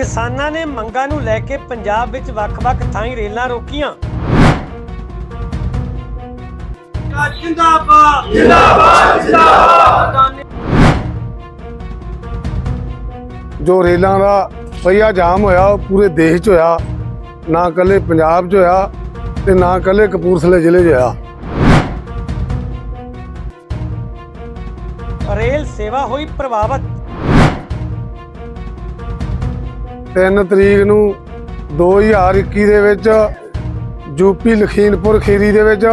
ਕਿਸਾਨਾਂ ਨੇ ਮੰਗਾਂ ਨੂੰ ਲੈ ਕੇ ਪੰਜਾਬ ਵਿੱਚ ਵੱਖ-ਵੱਖ ਥਾਈਂ ਰੇਲਾਂ ਰੋਕੀਆਂ। ਜਿੰਦਾਬਾਦ। ਜਿੰਦਾਬਾਦ ਜਿੰਦਾਬਾਦ। ਜੋ ਰੇਲਾਂ ਦਾ ਪਹੀਆ ਜਾਮ ਹੋਇਆ ਉਹ ਪੂਰੇ ਦੇਸ਼ 'ਚ ਹੋਇਆ ਨਾ ਇਕੱਲੇ ਪੰਜਾਬ 'ਚ ਹੋਇਆ ਤੇ ਨਾ ਇਕੱਲੇ ਕਪੂਰਥਲੇ ਜ਼ਿਲ੍ਹੇ 'ਚ ਹੋਇਆ। ਰੇਲ ਸੇਵਾ ਹੋਈ ਪ੍ਰਭਾਵਿਤ। 3 ਤਰੀਕ ਨੂੰ 2021 ਦੇ ਵਿੱਚ ਯੂਪੀ ਲਖੀਮਪੁਰ ਖੀਰੀ ਦੇ ਵਿੱਚ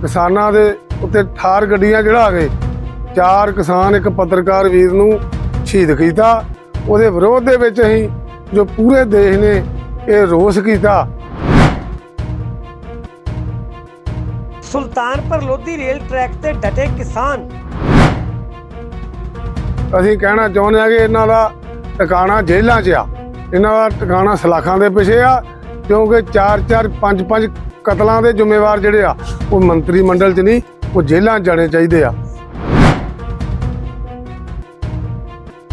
ਕਿਸਾਨਾਂ ਦੇ ਉੱਤੇ ਠਾਰ ਗੱਡੀਆਂ ਚੜਾ ਕੇ ਚਾਰ ਕਿਸਾਨ ਇੱਕ ਪੱਤਰਕਾਰ ਵੀਰ ਨੂੰ ਸ਼ਹੀਦ ਕੀਤਾ। ਉਹਦੇ ਵਿਰੋਧ ਦੇ ਵਿੱਚ ਅਸੀਂ ਜੋ ਪੂਰੇ ਦੇਸ਼ ਨੇ ਇਹ ਰੋਸ ਕੀਤਾ। ਸੁਲਤਾਨਪੁਰ ਲੋਧੀ ਰੇਲ ਟਰੈਕ ਤੇ ਡਟੇ ਕਿਸਾਨ। ਅਸੀਂ ਕਹਿਣਾ ਚਾਹੁੰਦੇ ਆ ਕਿ ਇਹਨਾਂ ਦਾ ਟਿਕਾਣਾ ਜੇਲ੍ਹਾਂ 'ਚ ਆ। ਇਹਨਾਂ ਦਾ ਟਿਕਾਣਾ ਸਲਾਖਾਂ ਦੇ ਪਿੱਛੇ ਆ, ਕਿਉਂਕਿ 4-4 5-5 ਕਤਲਾਂ ਦੇ ਜ਼ਿੰਮੇਵਾਰ ਜਿਹੜੇ ਆ, ਉਹ ਮੰਤਰੀ ਮੰਡਲ 'ਚ ਨਹੀਂ, ਉਹ ਜੇਲ੍ਹਾਂ ਜਾਣੇ ਚਾਹੀਦੇ ਆ।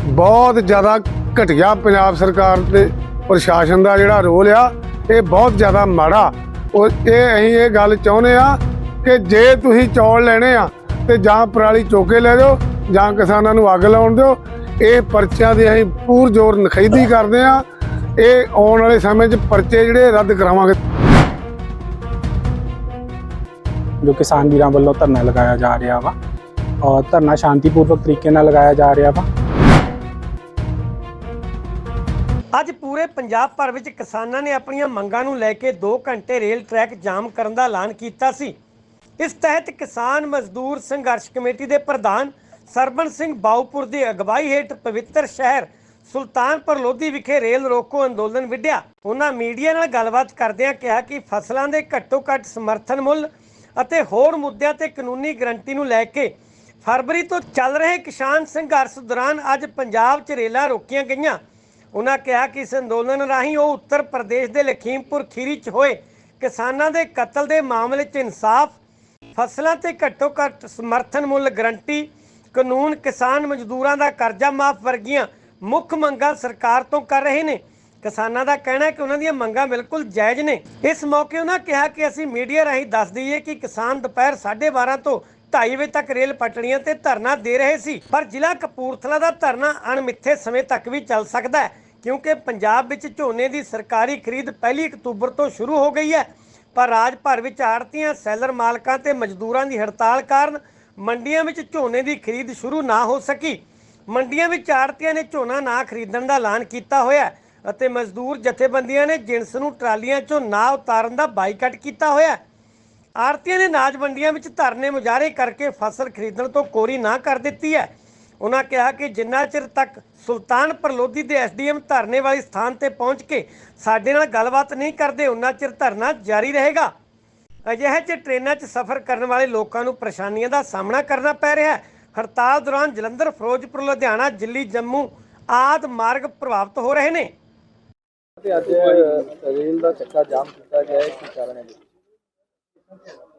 ਬਹੁਤ ਜ਼ਿਆਦਾ ਘਟੀਆ ਪੰਜਾਬ ਸਰਕਾਰ ਤੇ ਪ੍ਰਸ਼ਾਸਨ ਦਾ ਜਿਹੜਾ ਰੋਲ ਆ, ਇਹ ਬਹੁਤ ਜ਼ਿਆਦਾ ਮਾੜਾ। ਉਹ ਇਹ ਅਸੀਂ ਇਹ ਗੱਲ ਚਾਹੁੰਦੇ ਆ ਕਿ ਜੇ ਤੁਸੀਂ ਚੌਲ ਲੈਣੇ ਆ, ਤੇ ਜਾਂ ਪਰਾਲੀ ਚੋਕੇ ਲੈ ਜਾਓ, ਜਾਂ ਕਿਸਾਨਾਂ ਨੂੰ ਅੱਗ ਲਾਉਣ ਦਿਓ ਇਹ ਪਰਚਿਆਂ ਦੀ ਅਸੀਂ ਪੂਰ ਜ਼ੋਰ ਨਖੇਦੀ ਕਰਦੇ ਆ ਇਹ ਆਉਣ ਵਾਲੇ ਸਮੇਂ 'ਚ ਪਰਚੇ ਜਿਹੜੇ ਰੱਦ ਕਰਾਵਾਂਗੇ। ਜੋ ਕਿਸਾਨ ਵੀਰਾਂ ਵੱਲੋਂ ਧਰਨਾ ਲਗਾਇਆ ਜਾ ਰਿਹਾ ਵਾ ਔਰ ਧਰਨਾ ਸ਼ਾਂਤੀਪੂਰਵਕ ਤਰੀਕੇ ਨਾਲ ਲਗਾਇਆ ਜਾ ਰਿਹਾ ਵਾ। ਅੱਜ ਪੂਰੇ ਪੰਜਾਬ ਭਰ ਵਿੱਚ ਕਿਸਾਨਾਂ ਨੇ ਆਪਣੀਆਂ ਮੰਗਾਂ ਨੂੰ ਲੈ ਕੇ 2 ਘੰਟੇ ਰੇਲ ਟਰੈਕ ਜਾਮ ਕਰਨ ਦਾ ਐਲਾਨ ਕੀਤਾ ਸੀ। ਇਸ ਤਹਿਤ ਕਿਸਾਨ ਮਜ਼ਦੂਰ ਸੰਘਰਸ਼ ਕਮੇਟੀ ਦੇ ਪ੍ਰਧਾਨ ਸਰਬਨ ਸਿੰਘ ਬਾਉਪੁਰ ਦੀ ਅਗਵਾਈ ਹੇਠ ਪਵਿੱਤਰ ਸ਼ਹਿਰ ਸੁਲਤਾਨਪੁਰ ਲੋਧੀ ਵਿਖੇ ਰੇਲ ਰੋਕੋ ਅੰਦੋਲਨ ਵਿੱਢਿਆ। ਉਹਨਾਂ ਮੀਡੀਆ ਨਾਲ ਗੱਲਬਾਤ ਕਰਦਿਆਂ ਕਿਹਾ ਕਿ ਫਸਲਾਂ ਦੇ ਘੱਟੋ ਘੱਟ ਸਮਰਥਨ ਮੁੱਲ ਅਤੇ ਹੋਰ ਮੁੱਦਿਆਂ ਤੇ ਕਾਨੂੰਨੀ ਗਰੰਟੀ ਨੂੰ ਲੈ ਕੇ ਫਰਵਰੀ ਤੋਂ ਚੱਲ ਰਹੇ ਕਿਸਾਨ ਸੰਘਰਸ਼ ਦੌਰਾਨ ਅੱਜ ਪੰਜਾਬ 'ਚ ਰੇਲਾਂ ਰੋਕੀਆਂ ਗਈਆਂ। ਉਹਨਾਂ ਕਿਹਾ ਕਿ ਇਸ ਅੰਦੋਲਨ ਰਾਹੀਂ ਉਹ ਉੱਤਰ ਪ੍ਰਦੇਸ਼ ਦੇ ਲਖੀਮਪੁਰ ਖੀਰੀ 'ਚ ਹੋਏ। ਕਿਸਾਨਾਂ ਦੇ ਕਤਲ ਦੇ ਮਾਮਲੇ 'ਚ ਇਨਸਾਫ, ਫਸਲਾਂ ਤੇ ਘੱਟੋ ਘੱਟ ਸਮਰਥਨ ਮੁੱਲ ਗਰੰਟੀ ਕਾਨੂੰਨ ਕਿਸਾਨ ਮਜ਼ਦੂਰਾਂ ਦਾ ਕਰਜ਼ਾ ਮਾਫ ਵਰਗੀਆਂ ਮੁੱਖ ਮੰਗਾਂ ਸਰਕਾਰ ਤੋਂ ਕਰ ਰਹੇ ਨੇ। ਕਿਸਾਨਾਂ ਦਾ ਕਹਿਣਾ ਹੈ ਕਿ ਉਹਨਾਂ ਦੀਆਂ ਮੰਗਾਂ ਬਿਲਕੁਲ ਜਾਇਜ਼ ਨੇ। ਇਸ ਮੌਕੇ ਉਹਨਾਂ ਕਿਹਾ ਕਿ ਅਸੀਂ ਮੀਡੀਆ ਰਾਹੀਂ ਦੱਸ ਦਈਏ ਕਿ ਕਿਸਾਨ ਦੁਪਹਿਰ 12:30 ਤੋਂ 2:30 ਵਜੇ ਤੱਕ ਰੇਲ ਪਟੜੀਆਂ ਤੇ ਧਰਨਾ ਦੇ ਰਹੇ ਸੀ। ਪਰ ਜ਼ਿਲ੍ਹਾ ਕਪੂਰਥਲਾ ਦਾ ਧਰਨਾ ਅਣਮਿੱਥੇ ਸਮੇਂ ਤੱਕ ਵੀ ਚੱਲ ਸਕਦਾ ਹੈ, ਕਿਉਂਕਿ ਪੰਜਾਬ ਵਿੱਚ ਝੋਨੇ ਦੀ ਸਰਕਾਰੀ ਖਰੀਦ ਪਹਿਲੀ ਅਕਤੂਬਰ ਤੋਂ ਸ਼ੁਰੂ ਹੋ ਗਈ ਹੈ। ਪਰ ਰਾਜ ਭਰ ਵਿੱਚ ਆੜਤੀਆਂ ਸੈਲਰ ਮਾਲਕਾਂ ਤੇ ਮਜ਼ਦੂਰਾਂ ਦੀ ਹੜਤਾਲ ਕਾਰਨ ਮੰਡੀਆਂ ਵਿੱਚ ਝੋਨੇ ਦੀ ਖਰੀਦ ਸ਼ੁਰੂ ਨਾ ਹੋ ਸਕੀ। ਮੰਡੀਆਂ ਵਿੱਚ ਆੜਤੀਆਂ ਨੇ ਝੋਨਾ ਨਾ ਖਰੀਦਣ ਦਾ ਐਲਾਨ ਕੀਤਾ ਹੋਇਆ ਅਤੇ ਮਜ਼ਦੂਰ ਜਥੇਬੰਦੀਆਂ ਨੇ ਜਿਣਸ ਨੂੰ ਟਰਾਲੀਆਂ 'ਚੋਂ ਨਾ ਉਤਾਰਨ ਦਾ ਬਾਈਕਾਟ ਕੀਤਾ ਹੋਇਆ ਆੜਤੀਆਂ ਨੇ ਨਾਜ ਮੰਡੀਆਂ ਵਿੱਚ ਧਰਨੇ ਮੁਜ਼ਾਹਰੇ ਕਰਕੇ ਫਸਲ ਖਰੀਦਣ ਤੋਂ ਕੋਰੀ ਨਾ ਕਰ ਦਿੱਤੀ ਹੈ। ਉਹਨਾਂ ਕਿਹਾ ਕਿ ਜਿੰਨਾ ਚਿਰ ਤੱਕ ਸੁਲਤਾਨਪੁਰ ਲੋਧੀ ਦੇ ਐਸਡੀਐਮ ਧਰਨੇ ਵਾਲੀ ਸਥਾਨ ਤੇ ਪਹੁੰਚ ਕੇ ਸਾਡੇ ਨਾਲ ਗੱਲਬਾਤ ਨਹੀਂ ਕਰਦੇ ਉਹਨਾਂ ਚਿਰ ਧਰਨਾ ਜਾਰੀ ਰਹੇਗਾ। ਅਜਿਹੇ 'ਚ ਟ੍ਰੇਨਾਂ 'ਚ ਸਫ਼ਰ ਕਰਨ ਵਾਲੇ ਲੋਕਾਂ ਨੂੰ ਪਰੇਸ਼ਾਨੀਆਂ ਦਾ ਸਾਹਮਣਾ ਕਰਨਾ ਪੈ ਰਿਹਾ ਹੈ। ਹੜਤਾਲ ਦੌਰਾਨ ਜਲੰਧਰ ਫਿਰੋਜ਼ਪੁਰ ਲੁਧਿਆਣਾ ਦਿੱਲੀ ਜੰਮੂ ਆਦ ਮਾਰਗ ਪ੍ਰਭਾਵਿਤ ਹੋ ਰਹੇ ਨੇ। ਤੇ ਅੱਜ ਰੇਲ ਦਾ ਚੱਕਾ ਜਾਮ ਕੀਤਾ ਗਿਆ ਹੈ ਕੀ ਕਾਰਨ ਹੈ ਜੀ?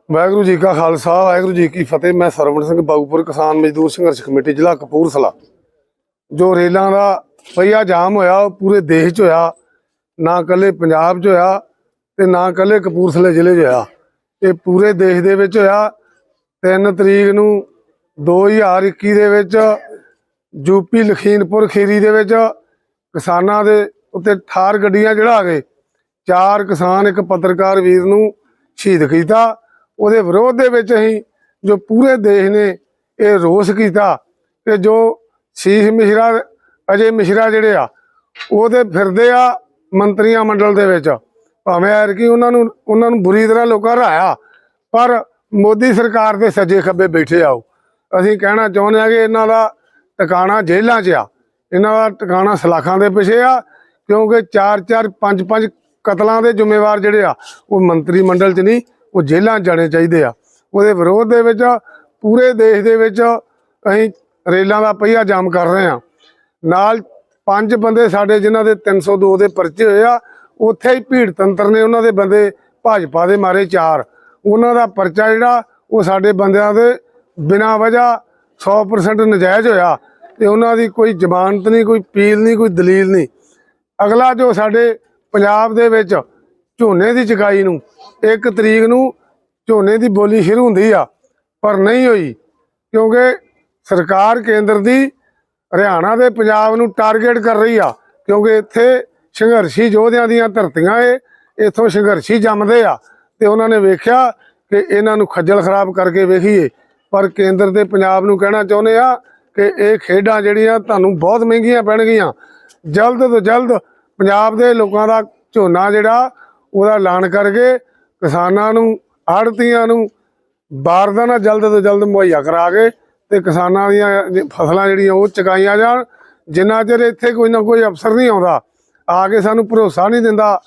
ਵਾਹਿਗੁਰੂ ਜੀ ਕਾ ਖਾਲਸਾ ਵਾਹਿਗੁਰੂ ਜੀ ਕੀ ਫਤਿਹ। ਮੈਂ ਸਰਵਣ ਸਿੰਘ ਬਾਗੂਪੁਰ ਕਿਸਾਨ ਮਜ਼ਦੂਰ ਸੰਘਰਸ਼ ਕਮੇਟੀ ਜ਼ਿਲ੍ਹਾ ਕਪੂਰਥਲਾ। ਜੋ ਰੇਲਾਂ ਦਾ ਪਹੀਆ ਜਾਮ ਹੋਇਆ ਉਹ ਪੂਰੇ ਦੇਸ਼ 'ਚ ਹੋਇਆ। ਨਾ ਇਕੱਲੇ ਪੰਜਾਬ 'ਚ ਹੋਇਆ ਤੇ ਨਾ ਇਕੱਲੇ ਕਪੂਰਥਲੇ ਜ਼ਿਲ੍ਹੇ 'ਚ ਹੋਇਆ। ਇਹ ਪੂਰੇ ਦੇਸ਼ ਦੇ ਵਿੱਚ ਹੋਇਆ। 3 ਤਰੀਕ ਨੂੰ 2021 ਦੇ ਵਿੱਚ ਯੂਪੀ ਲਖੀਮਪੁਰ ਖੀਰੀ ਦੇ ਵਿੱਚ ਕਿਸਾਨਾਂ ਦੇ ਉੱਤੇ ਠਾਰ ਗੱਡੀਆਂ ਚੜਾ ਗਏ ਚਾਰ ਕਿਸਾਨ ਇੱਕ ਪੱਤਰਕਾਰ ਵੀਰ ਨੂੰ ਸ਼ਹੀਦ ਕੀਤਾ। ਉਹਦੇ ਵਿਰੋਧ ਦੇ ਵਿੱਚ ਅਸੀਂ ਜੋ ਪੂਰੇ ਦੇਸ਼ ਨੇ ਇਹ ਰੋਸ ਕੀਤਾ ਕਿ ਜੋ ਸ਼ੀਸ਼ ਮਿਸ਼ਰਾ, ਅਜੇ ਮਿਸ਼ਰਾ ਜਿਹੜੇ ਆ ਉਹਦੇ ਫਿਰਦੇ ਆ ਮੰਤਰੀਆਂ ਮੰਡਲ ਦੇ ਵਿੱਚ। ਭਾਵੇਂ ਐਰ ਕਿ ਉਹਨਾਂ ਨੂੰ ਉਹਨਾਂ ਨੂੰ ਬੁਰੀ ਤਰ੍ਹਾਂ ਲੋਕਾਂ ਰਾਇਆ। ਪਰ ਮੋਦੀ ਸਰਕਾਰ ਦੇ ਸੱਜੇ ਖੱਬੇ ਬੈਠੇ ਆਓ। ਅਸੀਂ ਕਹਿਣਾ ਚਾਹੁੰਦੇ ਆ ਕਿ ਇਹਨਾਂ ਦਾ ਟਿਕਾਣਾ ਜੇਲ੍ਹਾਂ 'ਚ ਆ। ਇਹਨਾਂ ਦਾ ਟਿਕਾਣਾ ਸਲਾਖਾਂ ਦੇ ਪਿੱਛੇ ਆ, ਕਿਉਂਕਿ 4-4 5-5 ਕਤਲਾਂ ਦੇ ਜ਼ਿੰਮੇਵਾਰ ਜਿਹੜੇ ਆ, ਉਹ ਮੰਤਰੀ ਮੰਡਲ 'ਚ ਨਹੀਂ, ਉਹ ਜੇਲ੍ਹਾਂ 'ਚ ਜਾਣੇ ਚਾਹੀਦੇ ਆ। ਉਹਦੇ ਵਿਰੋਧ ਦੇ ਵਿੱਚ, ਪੂਰੇ ਦੇਸ਼ ਦੇ ਵਿੱਚ ਅਸੀਂ ਰੇਲਾਂ ਦਾ ਪਹੀਆ ਜਾਮ ਕਰ ਰਹੇ ਆ ਨਾਲ ਪੰਜ ਬੰਦੇ ਸਾਡੇ ਜਿਨ੍ਹਾਂ ਦੇ 302 ਦੇ ਪਰਚੇ ਹੋਏ ਆ, ਉੱਥੇ ਹੀ ਭੀੜ ਤੰਤਰ ਨੇ ਉਹਨਾਂ ਦੇ ਬੰਦੇ ਭਾਜਪਾ ਦੇ ਮਾਰੇ ਚਾਰ। ਉਹਨਾਂ ਦਾ ਪਰਚਾ ਜਿਹੜਾ, ਉਹ ਸਾਡੇ ਬੰਦਿਆਂ ਦੇ ਬਿਨਾਂ ਵਜ੍ਹਾ 100% ਨਜਾਇਜ਼ ਹੋਇਆ ਤੇ ਉਹਨਾਂ ਦੀ ਕੋਈ ਜ਼ਮਾਨਤ ਨਹੀਂ, ਕੋਈ ਪੀਲ ਨਹੀਂ, ਕੋਈ ਦਲੀਲ ਨਹੀਂ। ਅਗਲਾ ਜੋ ਸਾਡੇ ਪੰਜਾਬ ਦੇ ਵਿੱਚ ਝੋਨੇ ਦੀ ਚਕਾਈ ਨੂੰ, ਇੱਕ ਤਰੀਕ ਨੂੰ ਝੋਨੇ ਦੀ ਬੋਲੀ ਸ਼ੁਰੂ ਹੁੰਦੀ ਆ, ਪਰ ਨਹੀਂ ਹੋਈ, ਕਿਉਂਕਿ ਸਰਕਾਰ ਕੇਂਦਰ ਦੀ ਹਰਿਆਣਾ ਦੇ ਪੰਜਾਬ ਨੂੰ ਟਾਰਗੇਟ ਕਰ ਰਹੀ ਆ, ਕਿਉਂਕਿ ਇੱਥੇ ਸੰਘਰਸ਼ੀ ਯੋਧਿਆਂ ਦੀਆਂ ਧਰਤੀਆਂ ਏ, ਇੱਥੋਂ ਸੰਘਰਸ਼ੀ ਜੰਮਦੇ ਆ। ਤੇ ਉਹਨਾਂ ਨੇ ਵੇਖਿਆ ਕਿ ਇਹਨਾਂ ਨੂੰ ਖੱਜਲ ਖਰਾਬ ਕਰਕੇ ਵੇਖੀਏ। ਪਰ ਕੇਂਦਰ ਤੇ ਪੰਜਾਬ ਨੂੰ ਕਹਿਣਾ ਚਾਹੁੰਦੇ ਆ ਕਿ ਇਹ ਖੇਡਾਂ ਜਿਹੜੀਆਂ ਤੁਹਾਨੂੰ ਬਹੁਤ ਮਹਿੰਗੀਆਂ ਪੈਣਗੀਆਂ। ਜਲਦ ਤੋਂ ਜਲਦ ਪੰਜਾਬ ਦੇ ਲੋਕਾਂ ਦਾ ਝੋਨਾ ਜਿਹੜਾ, ਉਹਦਾ ਐਲਾਨ ਕਰਕੇ ਕਿਸਾਨਾਂ ਨੂੰ ਆੜਤੀਆਂ ਨੂੰ ਬਾਰਦਾਨਾ ਜਲਦ ਤੋਂ ਜਲਦ ਮੁਹੱਈਆ ਕਰਾ ਕੇ ਤੇ ਕਿਸਾਨਾਂ ਦੀਆਂ ਫਸਲਾਂ ਜਿਹੜੀਆਂ ਉਹ ਚੁਕਾਈਆਂ ਜਾਣ। ਜਿੰਨਾ ਚਿਰ ਇੱਥੇ ਕੋਈ ਨਾ ਕੋਈ ਅਫਸਰ ਨਹੀਂ ਆਉਂਦਾ, ਆ ਕੇ ਸਾਨੂੰ ਭਰੋਸਾ ਨਹੀਂ ਦਿੰਦਾ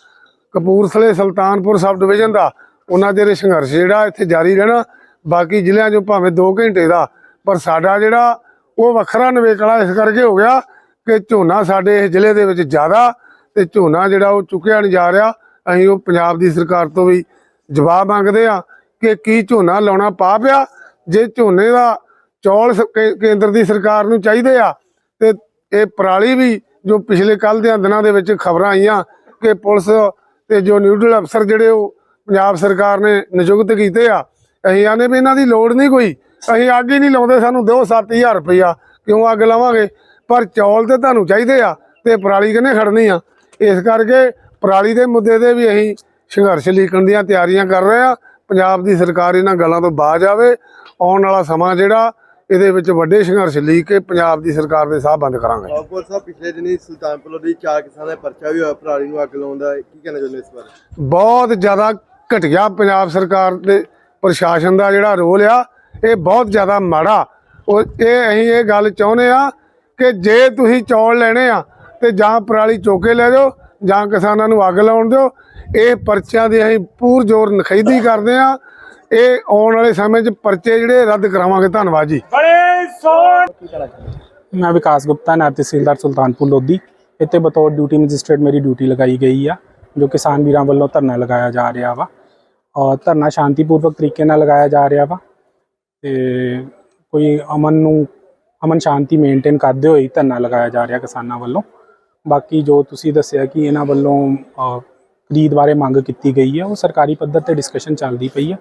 ਕਪੂਰਥਲੇ ਸੁਲਤਾਨਪੁਰ ਸਬ ਡਿਵੀਜ਼ਨ ਦਾ, ਉਹਨਾਂ ਦੇ ਇਹ ਸੰਘਰਸ਼ ਜਿਹੜਾ ਇੱਥੇ ਜਾਰੀ ਰਹਿਣਾ, ਬਾਕੀ ਜ਼ਿਲ੍ਹਿਆਂ 'ਚੋਂ ਭਾਵੇਂ 2 ਘੰਟੇ ਦਾ, ਪਰ ਸਾਡਾ ਜਿਹੜਾ ਉਹ ਵੱਖਰਾ ਨਿਵੇਕਲਾ ਇਸ ਕਰਕੇ ਹੋ ਗਿਆ ਕਿ ਝੋਨਾ ਸਾਡੇ ਇਸ ਜ਼ਿਲ੍ਹੇ ਦੇ ਵਿੱਚ ਜ਼ਿਆਦਾ ਤੇ ਝੋਨਾ ਜਿਹੜਾ ਉਹ ਚੁੱਕਿਆ ਨਹੀਂ ਜਾ ਰਿਹਾ। ਅਸੀਂ ਉਹ ਪੰਜਾਬ ਦੀ ਸਰਕਾਰ ਤੋਂ ਵੀ ਜਵਾਬ ਮੰਗਦੇ ਆ ਕਿ ਕੀ ਝੋਨਾ ਲਾਉਣਾ ਪਾ ਪਿਆ, ਜੇ ਝੋਨੇ ਦਾ ਚੌਲ ਕੇਂਦਰ ਦੀ ਸਰਕਾਰ ਨੂੰ ਚਾਹੀਦੇ ਆ, ਤੇ ਇਹ ਪਰਾਲੀ ਵੀ ਜੋ ਪਿਛਲੇ ਕੱਲ ਦੇ ਦਿਨਾਂ ਦੇ ਵਿੱਚ ਖਬਰਾਂ ਆਈਆਂ ਕਿ ਪੁਲਿਸ ਤੇ ਜੋ ਨਿਊਡਲ ਅਫਸਰ ਜਿਹੜੇ ਉਹ ਪੰਜਾਬ ਸਰਕਾਰ ਨੇ ਨਿਯੁਕਤ ਕੀਤੇ ਆ, ਅਸੀਂ ਆਨੇ ਵੀ ਇਹਨਾਂ ਦੀ ਲੋੜ ਨਹੀਂ ਕੋਈ। ਅਸੀਂ ਅੱਗ ਹੀ ਨਹੀਂ ਲਾਉਂਦੇ, ਸਾਨੂੰ ਦਿਓ 7000 ਰੁਪਇਆ। ਕਿਉਂ ਅੱਗ ਲਾਵਾਂਗੇ? ਪਰ ਚੌਲ ਤੇ ਤੁਹਾਨੂੰ ਚਾਹੀਦੇ ਆ ਤੇ ਪਰਾਲੀ ਕਿਨੇ ਖੜਨੀ ਆ? ਇਸ ਕਰਕੇ ਪਰਾਲੀ ਦੇ ਮੁੱਦੇ ਤੇ ਵੀ ਅਸੀਂ ਸੰਘਰਸ਼ ਲੀਕਣ ਦੀਆਂ ਤਿਆਰੀਆਂ ਕਰ ਰਹੇ ਆ। ਪੰਜਾਬ ਦੀ ਸਰਕਾਰ ਇਹਨਾਂ ਗੱਲਾਂ ਤੋਂ ਬਾਜ ਆਵੇ। ਆਉਣ ਵਾਲਾ ਸਮਾਂ ਜਿਹੜਾ ਇਹਦੇ ਵਿੱਚ ਵੱਡੇ ਸੰਘਰਸ਼ ਲੀਕ ਕੇ ਪੰਜਾਬ ਦੀ ਸਰਕਾਰ ਦੇ ਸਾਹ ਬੰਦ ਕਰਾਂਗੇ। ਬਾਬੂਪੁਰ ਸਾਹਿਬ ਪਿਛਲੇ ਦਿਨੀ ਸੁਲਤਾਨਪੁਰ ਦੀ ਚਾਰ ਕਿਸਾਨਾਂ ਦਾ ਪਰਚਾ ਵੀ ਹੋਇਆ ਪਰਾਲੀ ਨੂੰ ਅੱਗ ਲਾਉਣ ਦਾ। ਕੀ ਕਹਿਣਾ ਚਾਹੁੰਦੇ ਇਸ ਬਾਰੇ? ਬਹੁਤ ਜ਼ਿਆਦਾ ਘਟੀਆ ਪੰਜਾਬ ਸਰਕਾਰ ਦੇ ਪ੍ਰਸ਼ਾਸਨ ਦਾ ਜਿਹੜਾ ਰੋਲ ਆ ਇਹ ਬਹੁਤ ਜ਼ਿਆਦਾ ਮਾੜਾ। ਉਹ ਇਹ ਅਸੀਂ ਇਹ ਗੱਲ ਚਾਹੁੰਦੇ ਆ ਕਿ ਜੇ ਤੁਸੀਂ ਚੌਲ ਲੈਣੇ ਆ ਤੇ ਜਾਂ ਪਰਾਲੀ ਚੋਕੇ ਲੈ ਜਾਓ ਜਾਂ ਕਿਸਾਨਾਂ ਨੂੰ ਅੱਗ ਲਾਉਣ ਦਿਓ ਇਹ ਪਰਚਿਆਂ ਦੀ ਅਸੀਂ ਪੂਰ ਜ਼ੋਰ ਨਖੇਦੀ ਕਰਦੇ ਆ। ਇਹ ਆਉਣ ਵਾਲੇ ਸਮੇਂ 'ਚ ਪਰਚੇ ਜਿਹੜੇ ਰੱਦ ਕਰਾਵਾਂਗੇ। ਧੰਨਵਾਦ ਜੀ। ਮੈਂ ਵਿਕਾਸ ਗੁਪਤਾ ਨਾਇਬ ਤਹਿਸੀਲਦਾਰ ਸੁਲਤਾਨਪੁਰ ਲੋਧੀ। ਇੱਥੇ ਬਤੌਰ ਡਿਊਟੀ ਮੈਜਿਸਟ੍ਰੇਟ ਮੇਰੀ ਡਿਊਟੀ ਲਗਾਈ ਗਈ ਆ, ਜੋ ਕਿਸਾਨ ਵੀਰਾਂ ਵੱਲੋਂ ਧਰਨਾ ਲਗਾਇਆ ਜਾ ਰਿਹਾ ਵਾ। ਔਰ ਧਰਨਾ ਸ਼ਾਂਤੀਪੂਰਵਕ ਤਰੀਕੇ ਨਾਲ ਲਗਾਇਆ ਜਾ ਰਿਹਾ ਵਾ। ਤੇ ਕੋਈ ਅਮਨ ਨੂੰ, ਅਮਨ ਸ਼ਾਂਤੀ ਮੇਨਟੇਨ ਕਰਦੇ ਹੋਏ ਧਰਨਾ ਲਗਾਇਆ ਜਾ ਰਿਹਾ ਕਿਸਾਨਾਂ ਵੱਲੋਂ। ਬਾਕੀ ਜੋ ਤੁਸੀਂ ਦੱਸਿਆ ਕਿ ਇਹਨਾਂ ਵੱਲੋਂ ਖਰੀਦ ਬਾਰੇ ਮੰਗ ਕੀਤੀ ਗਈ ਹੈ ਉਹ ਸਰਕਾਰੀ ਪੱਧਰ ਤੇ ਡਿਸਕਸ਼ਨ ਚੱਲਦੀ ਪਈ ਹੈ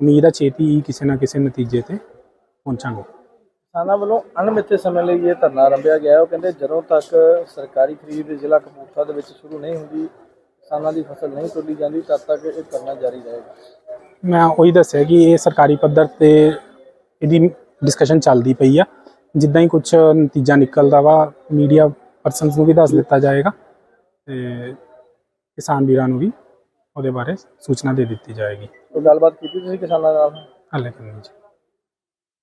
ਉਮੀਦ ਹੈ ਛੇਤੀ ਹੀ ਕਿਸੇ ਨਾ ਕਿਸੇ ਨਤੀਜੇ ਤੇ ਪਹੁੰਚਾਂਗੇ। ਕਿਸਾਨਾਂ ਵੱਲੋਂ ਅਣਮਿੱਥੇ ਸਮੇਂ ਲਈ ਇਹ ਧਰਨਾ ਆਰੰਭਿਆ ਗਿਆ ਹੈ। ਉਹ ਕਹਿੰਦੇ ਜਦੋਂ ਤੱਕ ਸਰਕਾਰੀ ਖਰੀਦ ਜ਼ਿਲ੍ਹਾ ਕਪੂਰਥਲਾ ਦੇ ਵਿੱਚ ਸ਼ੁਰੂ ਨਹੀਂ ਹੁੰਦੀ ਕਿਸਾਨਾਂ ਦੀ ਫਸਲ ਨਹੀਂ ਤੋਲੀ ਜਾਂਦੀ ਤਦ ਤੱਕ ਇਹ ਧਰਨਾ ਜਾਰੀ ਰਹੇਗਾ। ਮੈਂ ਉਹੀ ਦੱਸਿਆ ਕਿ ਇਹ ਸਰਕਾਰੀ ਪੱਧਰ ਤੇ ਇਹਦੀ ਡਿਸਕਸ਼ਨ ਚੱਲਦੀ ਪਈ ਆ। ਜਿੱਦਾਂ ਹੀ ਕੁਝ ਨਤੀਜਾ ਨਿਕਲਦਾ ਵਾ ਮੀਡੀਆ ਪਰਸਨਸ ਨੂੰ ਵੀ ਦੱਸ ਦਿੱਤਾ ਜਾਏਗਾ ਤੇ ਕਿਸਾਨ ਵੀਰਾਂ ਨੂੰ ਵੀ ਉਹਦੇ ਬਾਰੇ ਸੂਚਨਾ ਦੇ ਦਿੱਤੀ ਜਾਏਗੀ। ਕੋਈ ਗੱਲਬਾਤ ਕੀਤੀ ਤੁਸੀਂ ਕਿਸਾਨਾਂ ਨਾਲ? ਹਾਲੇ ਕਰਨੀ ਜੀ।